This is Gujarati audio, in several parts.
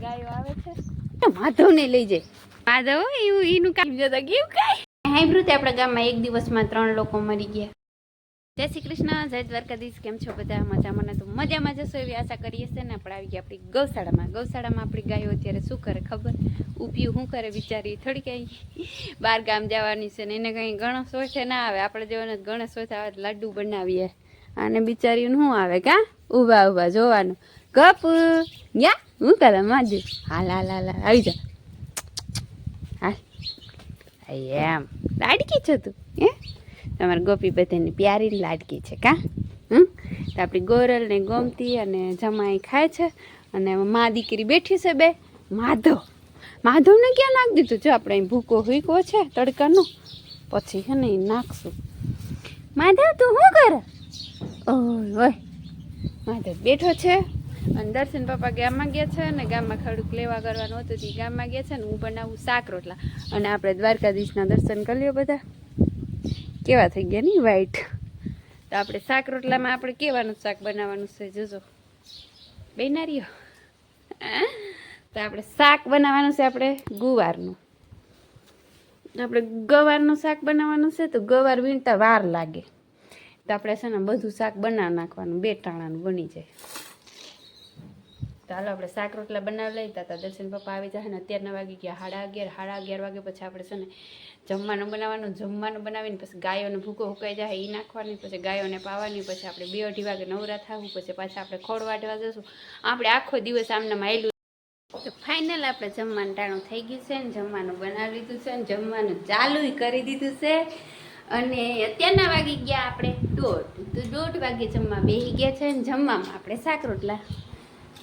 ગાયો આવે છે. માધવને લઈ જાય. માધવ એવું એનું કામ જતા કેવું કાંઈ? હાઈબ્રુ તે આપણા ગામમાં એક દિવસમાં ત્રણ લોકો મરી ગયા. જય શ્રી કૃષ્ણ જય દ્વારકાધીશ કેમ છો બધા? મજામાં ને તો મજામાં જશો એવી આશા કરીએ છે ને આપણે આવી ગયા આપણી ગૌશાળામાં. ગૌશાળામાં આપણી ગાયો અત્યારે શું કરે ખબર? ઊભી શું કરે બિચારી? થોડી કંઈ બહાર ગામ જવાની છે ને એને કંઈ ગણેશ હોય ના આવે. આપણે જેવાને ગણેશ હોય આવે લાડુ બનાવીએ. અને બિચારીનું શું આવે કા? ઊભા ઊભા જોવાનું. ગપ. યા હું કરે માજુ હાલ હાલ હાલ આવી જા. હાલ. એમ. લાડકી છે તું હે? તમારે ગોપી બધાની પ્યારી લાડકી છે કા? હમ? તો આપણી ગોરલને ગોમતી અને જમાઈ ખાય છે અને મા દીકરી બેઠી છે બે. માધવ. માધવને ક્યાં નાખી દીધું? જો આપણે ભૂકો હુઈકો છે તડકાનો. પછી છે ને નાખશું. માધવ તું શું કરે? ઓય. માધવ બેઠો છે. અને દર્શન પપ્પા ગામમાં ગયા છે અને ગામમાં ખડુક લેવા કરવાનું હતું તે ગામમાં ગયા છે ને હું બનાવું શાક રોટલા. અને આપણે દ્વારકાધીશના દર્શન કરી લ્યો બધા. કેવા થઈ ગયા નહીં વ્હાઈટ તો આપણે શાક રોટલામાં આપણે કેવાનું શાક બનાવવાનું છે જોજો. બેનારીઓ. તો આપણે શાક બનાવવાનું છે આપણે ગુવારનું. આપણે ગવારનું શાક બનાવવાનું છે તો ગવાર વીણતા વાર લાગે. તો આપણે છે ને બધું શાક બનાવી નાખવાનું, બે ટાણાનું બની જાય. તો હાલો, આપણે શાક રોટલા બનાવી લઈતા હતા દર્શન પપ્પા આવી જાય ને અત્યારના વાગી ગયા. સાડા અગિયાર સાડા અગિયાર વાગે પછી આપણે છે ને જમવાનું બનાવવાનું, જમવાનું બનાવીને પછી ગાયોને ભૂકો હુકાઈ જાય એ નાખવાની, પછી ગાયોને પાવાની, પછી આપણે બે અઢી વાગે નવરા થવું પછી પાછા આપણે ખોળ વાટવા જશું. આપણે આખો દિવસ આમનામ આવેલું તો ફાઇનલ આપણે જમવાનું ટાણું થઈ ગયું છે ને, જમવાનું બનાવી લીધું છે ને, જમવાનું ચાલુ કરી દીધું છે. અને અત્યારના વાગી ગયા આપણે. દોઢ. તો દોઢ વાગે જમવા બેસી ગયા છે ને, જમવામાં આપણે શાક રોટલા.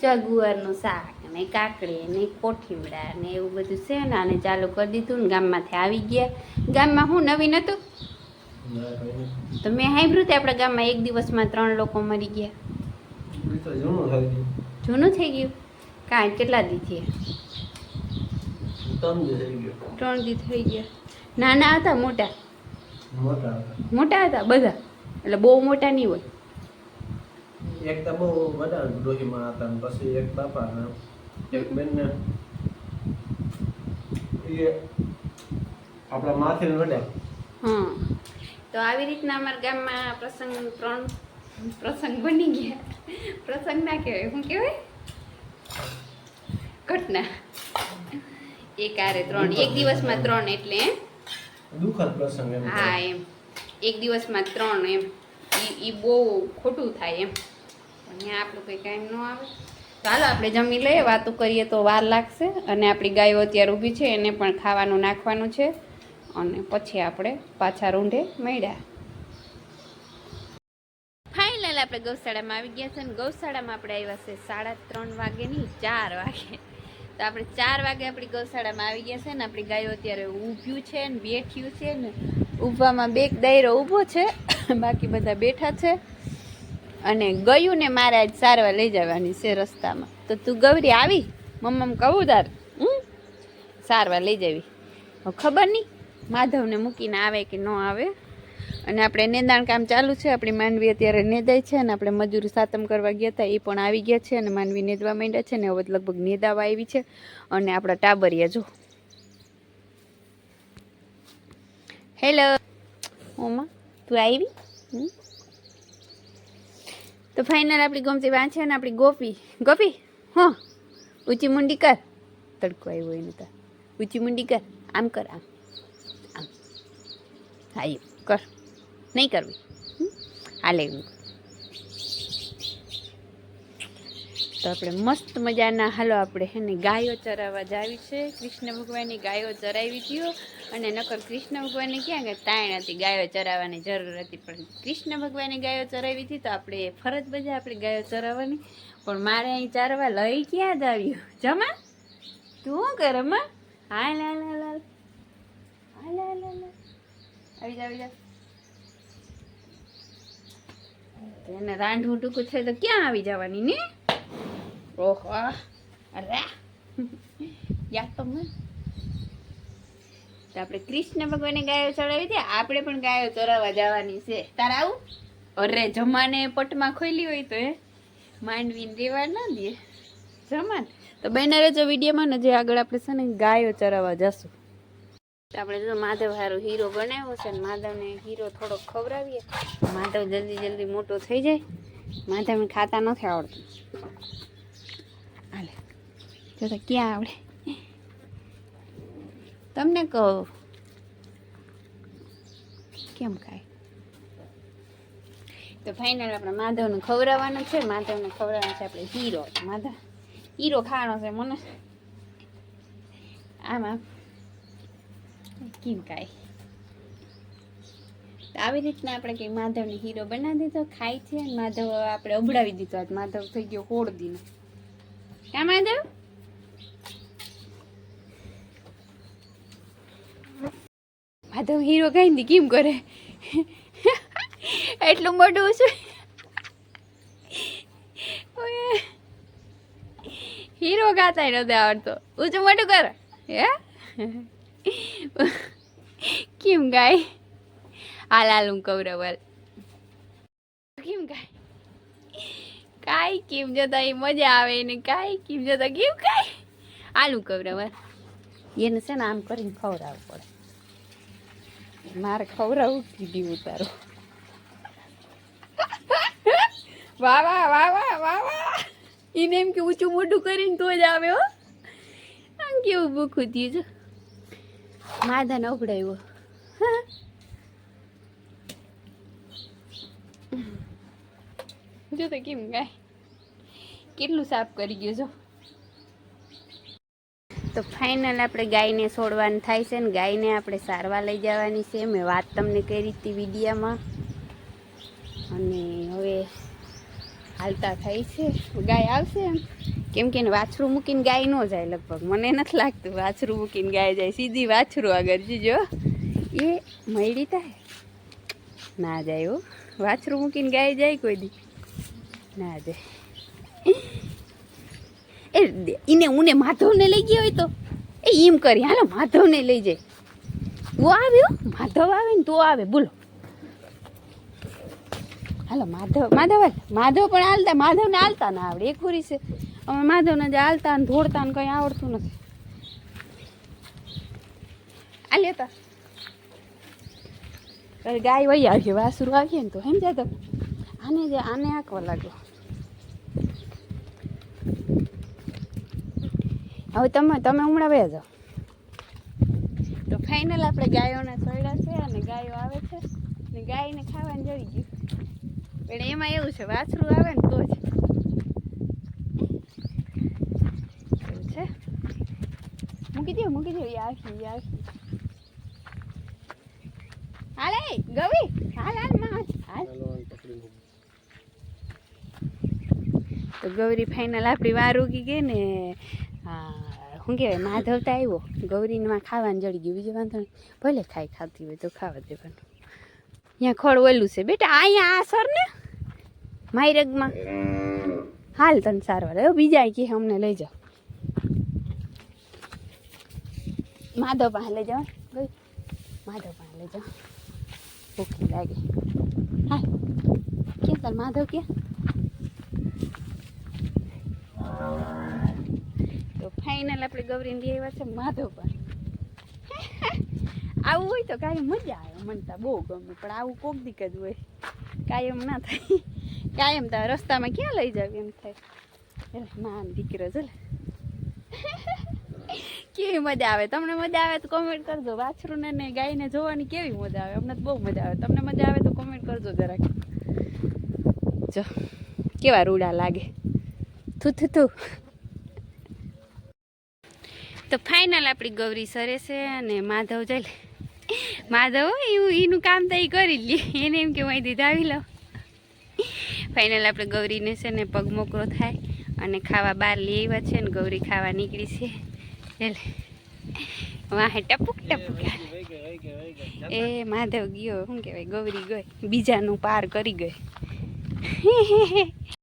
ચગુવારનું શાક ને કાકડી ને કોઠીવડા ને એવું બધું છે ને અને ચાલુ કરી દીધું ને ગામમાંથી આવી ગયા. ગામમાં હું નવીન હતું? તો મેં સાંભળ્યું તે આપણા ગામમાં એક દિવસમાં ત્રણ લોકો મરી ગયા. જૂનું થઈ ગયું. કાંઈ કેટલા દી થયા? ત્રણ દી થઈ ગયા. નાના હતા મોટા? મોટા હતા બધા? એટલે બહુ મોટા નહીં હોય? એક તો બહુ બધા ડોહીમાં હતા ને પછી એક બાપા ને એક બેન ને એ આપણા માથે વડે હા તો આવી રીતના અમારા ગામમાં પ્રસંગ ત્રણ પ્રસંગ બની ગયા. પ્રસંગ ના કહેવાય. શું કહેવાય? ઘટના. એક આરે ત્રણ. એક દિવસમાં ત્રણ એટલે દુઃખદ પ્રસંગ હા એમ. એક દિવસમાં ત્રણ એમ. ઈ બહુ ખોટું થાય એમ. ત્યાં આપણું કંઈ કામ ન આવે. ચાલો, આપણે જમી લઈએ, વાતો કરીએ તો વાર લાગશે. અને આપણી ગાયો અત્યારે ઊભી છે, એને પણ ખાવાનું નાખવાનું છે. અને પછી આપણે પાછા રૂંઢે મળ્યા. ફાઇનલ આપણે ગૌશાળામાં આવી ગયા છે ને ગૌશાળામાં આપણે આવ્યા છે સાડા ત્રણ વાગે ચાર વાગે. તો આપણે ચાર વાગે આપણી ગૌશાળામાં આવી ગયા છે ને આપણી ગાયો અત્યારે ઊભ્યું છે ને બેઠ્યું છે ને ઊભવામાં બે દાયરો ઊભો છે. બાકી બધા બેઠા છે. અને ગયું ને મારે આજ સારવાર લઈ જવાની છે રસ્તામાં. તો તું ગૌરી આવી? મમ્મમ કહું તાર હમ? સારવાર લઈ જવી. ખબર નહીં માધવને મૂકીને આવે કે ન આવે. અને આપણે નેદાણ કામ ચાલુ છે. આપણી માનવી અત્યારે નેદાય છે અને આપણે મજૂર સાતમ કરવા ગયા હતા. એ પણ આવી ગયા છે અને માનવી નેદવા માંડ્યા છે ને હવે લગભગ નેદાવા આવી છે. અને આપણા ટાબરિયા જો. હેલો ઓમા, તું આવી? હમ? તો ફાઇનલ આપણી ગમતી વાંચે ને આપણી ગોપી. ગોપી, હો, ઊંચી મુંડી કર. તડકો આવ્યો એને તો. ઊંચી મુંડી કર. આમ કર, આમ. આમ. હા, એ કર. નહીં કરવી? હાલે. એમ તો આપણે મસ્ત મજાના, હાલો આપણે એને ગાયો ચરાવવા જાવી છે. કૃષ્ણ ભગવાનની ગાયો ચરાવી ગયો અને નકર કૃષ્ણ ભગવાનને ક્યાં કે તાણ હતી ગાયો ચરાવવાની જરૂર હતી. પણ કૃષ્ણ ભગવાનની ગાયો ચરાવી હતી તો આપણે ફરજ બજા આપણે ગાયો ચરાવવાની. પણ મારે અહીં ચારવા લઈ ક્યાં જ આવ્યો જમા? તું કરે, માં? હાલ લાલ હાલ હાલ. હાલ લાલ હાલ આવી જા જા. એને રાંઢું ટૂંકું થાય તો ક્યાં આવી જવાની ને? ઓહો અરે યાદ તો મને તો આપણે કૃષ્ણ ભગવાને ગાયો ચડાવી હતી આપણે પણ ગાયો ચરાવવા જવાની છે. તારે આવું? અરે, જમાને પટમાં ખોલી હોય તો એ માંડવીને દેવા ના દે. જમાન. તો તો બને રહેજો વિડીયોમાં, ને જે આગળ આપણે છે ને, ગાયો ચરાવવા જશું. તો આપણે જો માધવ હારો હીરો બનાવ્યો છે, ને માધવને હીરો થોડોક ખવડાવીએ. માધવ જલ્દી જલ્દી મોટો થઈ જાય. માધવને ખાતા નથી આવડતું. હાલે. જો તો ક્યાં આવડે? તમને કહો. કેમ ખાય? તો ફાઇનલ આપણે માધવને ખવડાવવાનું છે. માધવને ખવડાવવાનું છે આપણે હીરો. માધવ, હીરો ખાવાનો છે મને. આમાં કેમ કાંઈ આવી રીતના આપણે કંઈ માધવને હીરો બનાવી દીધો, ખાય છે. અને માધવ આપણે અબડાવી દીધો. માધવ થઈ ગયો હોળ દીનો ક્યાં માધવ માધવ હીરો કઈ કેમ કરે? એટલું મોટું છે. હીરો ગાતા નથી આવડતો. ઊંચું મોટું કર. હે? કેમ ગાય? હાલ હાલ હું કવરવ કેમ ગાય? કાંઈ કેમ જતા એ મજા આવે ને કાંઈ કેમ જતા કેમ કાંઈ? આલું હું એને છે ને આમ કરીને ખવડાવવું પડે. મારે ખવડાવવું કીધી ઉતારો. વાહ વાહ વાહ વાહ વાહ વાહ. એને એમ કે ઊંચું મોટું કરીને તો જ આવે હો. આમ કેવું ભૂખું થયું છે. માધા નવડાવ્યો જો તો કેમ ગાય? કેટલું સાફ કરી ગયું છો તો ફાઇનલ આપણે ગાયને છોડવાનું થાય છે ને ગાયને આપણે સારવા લઈ જવાની છે. મેં વાત તમને કરી હતી વિડીયામાં. અને હવે હાલતા થાય છે. ગાય આવશે એમ. કેમ કે વાછરું મૂકીને ગાય ન જાય લગભગ. મને નથી લાગતું વાછરું મૂકીને ગાય જાય. સીધી વાછરું આગળ જીજો. એ મળી થાય ના જાય હો. વાછરું મૂકીને ગાય જાય કોઈ દી. ના જાય એ એને ઉને માધવને લઈ ગયો હોય તો. એ એમ કરી, હાલો, માધવને લઈ જાય. તું આવ્યો માધવ આવે ને તો આવે, બોલો. હાલો, માધવ માધવ. માધવ પણ હાલતા, માધવને હાલતા ના આવડે, એક ખુરી છે. અમે માધવને જે હાલતા ને દોડતા ને કંઈ આવડતું નથી. આ લેતા. ગાય વહી આવીએ વાસુર આવીએ ને તો એમ જાય તો આને જે આને આંકવા લાગ્યો. હવે તમે તમે હમણાં બે જાઓ. તો ફાઇનલ આપણે ગાયોના સોયડા છે અને ગાયો આવે છે. ને ગાયને ખાવાનું જઈ ગયું. પણ એમાં એવું છે, વાછરું આવે ને તો જ. એવું છે? મૂકી દો મૂકી દો આખી આખી. હાલે, ગવી. હાલ હાલ, માં. હાલ. તો ગૌરી ફાઇનલ આપણી વાર ઉગી ગઈ ને શું કહેવાય, માધવ તો આવ્યો. ગૌરીમાં ખાવાનું જડી ગયું. બીજું વાંધો નહીં. ભલે ખાઈ ખાતી હોય તો ખાવા દેવાનું. અહીંયા ખોળ ઓલું છે. બેટા અહીંયા આ સર ને? માયરગમાં. હાલ તને સારવાર. હવે બીજા કે અમને લઈ જાઓ. માધવ પાસે લઈ જાઓ. ગઈ માધવ પાસે લઈ જાઓ. ઓકે લાગે. હા ક્યાં તાર માધવ ક્યાં તો ફાઇનલ આપણે ગૌરીને લઈ આવ્યા છે માધવ પર આવું હોય તો કાંઈ મજા આવે, મને તો બહુ ગમે, પણ આવું કોક દીક જ હોય. કાયમ ના થાય. કાયમ તો રસ્તામાં ક્યાં લઈ જાવ એમ થાય. માન દીકરો છે કેવી મજા આવે, તમને મજા આવે તો કોમેન્ટ કરજો. વાછરુંને ને ગાયને જોવાની કેવી મજા આવે? અમને તો બહુ મજા આવે. તમને મજા આવે તો કોમેન્ટ કરજો જરાક. જો, કેવા રૂડા લાગે. થુ થુ થુ. તો ફાઇનલ આપણી ગૌરી સરે છે અને માધવ જઈ માધવ એવું એનું કામ તો એ કરી લે. એને એમ કે હું અહીંથી ધાવી લઉં. ફાઇનલ આપણે ગૌરીને છે ને પગ મોકળો થાય અને ખાવા બહાર લઈ આવ્યા છે ને ગૌરી ખાવા નીકળી છે. ચાલે. વાહે ટપુક ટપુક એ માધવ ગયો, શું કહેવાય, ગૌરી ગઈ. બીજાનું પાર કરી ગઈ.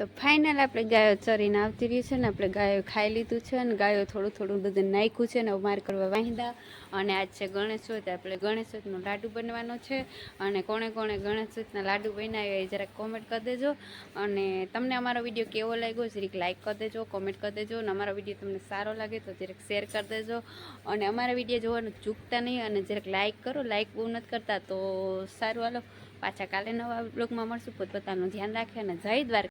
તો ફાઇનલ આપણે ગાયો ચરીને આવતી રહી છે ને આપણે ગાયો ખાઈ લીધું છે અને ગાયો થોડું થોડું બધું નાખ્યું છે ને અમારે કરવા વાંધા અને આજ છે ગણેશ ચોથ આપણે ગણેશ ચોથનો લાડુ બનવાનો છે. અને કોણે કોણે ગણેશ ચોથના લાડુ બનાવ્યા એ જરાક કોમેન્ટ કરી દેજો. અને તમને અમારો વીડિયો કેવો લાગ્યો જરીક લાઇક કરી દેજો કોમેન્ટ કરી દેજો. અને અમારો વીડિયો તમને સારો લાગે તો જરાક શેર કરી દેજો. અને અમારા વીડિયો જોવાનું ચૂકતા નહીં અને જરાક લાઇક કરો. લાઇક બહુ નથી કરતા તો સારું. હાલો, પાછા કાલે નવા બ્લોગમાં મળશું. પોતપોતાનું ધ્યાન રાખે અને જય દ્વારકા.